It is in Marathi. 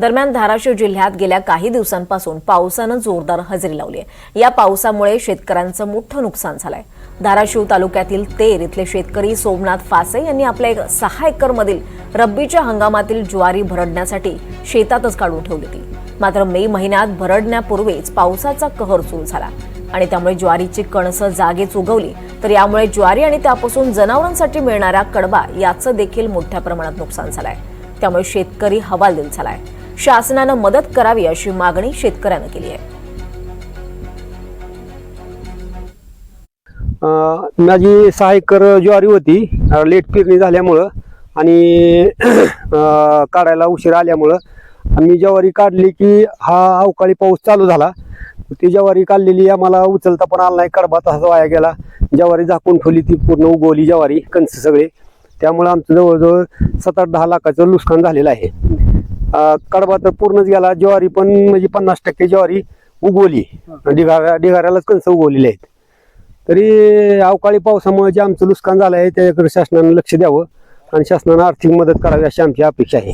दरम्यान धाराशिव जिल्ह्यात गेल्या काही दिवसांपासून पावसानं जोरदार हजेरी लावली आहे. या पावसामुळे शेतकऱ्यांचं मोठं नुकसान झालंय. धाराशिव तालुक्यातील तेर इथले शेतकरी सोमनाथ फासे यांनी आपल्या एक सहा एकरमधील रब्बीच्या हंगामातील ज्वारी भरडण्यासाठी शेतातच काढून ठेवली होती. मात्र मे महिन्यात भरडण्यापूर्वीच पावसाचा कहर सुरू झाला आणि त्यामुळे ज्वारीची कणसं जागेच उगवली. तर यामुळे ज्वारी आणि त्यापासून जनावरांसाठी मिळणारा कडबा याचं देखील मोठ्या प्रमाणात नुकसान झालंय. त्यामुळे शेतकरी हवालदिल झालाय. शासनानं मदत करावी अशी मागणी शेतकऱ्यानं केली आहे. माझी सहा एकर ज्वारी होती. लेट पेरणी झाल्यामुळं आणि काढायला उशीर आल्यामुळं. मी ज्वारी काढली की हा अवकाळी पाऊस चालू झाला. ती ज्वारी काढलेली आम्हाला उचलता पण आला नाही कडबा तसा वाया गेला. ज्वारी झाकून ठेवली ती पूर्ण उगवली ज्वारी कंस सगळे. त्यामुळं आमचं जवळजवळ सात आठ दहा लाखाचं नुकसान झालेलं आहे. कडबा तर पूर्णच गेला. ज्वारी पण म्हणजे पन्नास टक्के ज्वारी उगवली. ढिगाऱ्या ढिगाऱ्यालाच कंस उगवलेले आहेत. तरी अवकाळी पावसामुळे जे आमचं नुकसान झालं आहे त्याच्याकडे शासनानं लक्ष द्यावं आणि शासनानं आर्थिक मदत करावी अशी आमची अपेक्षा आहे.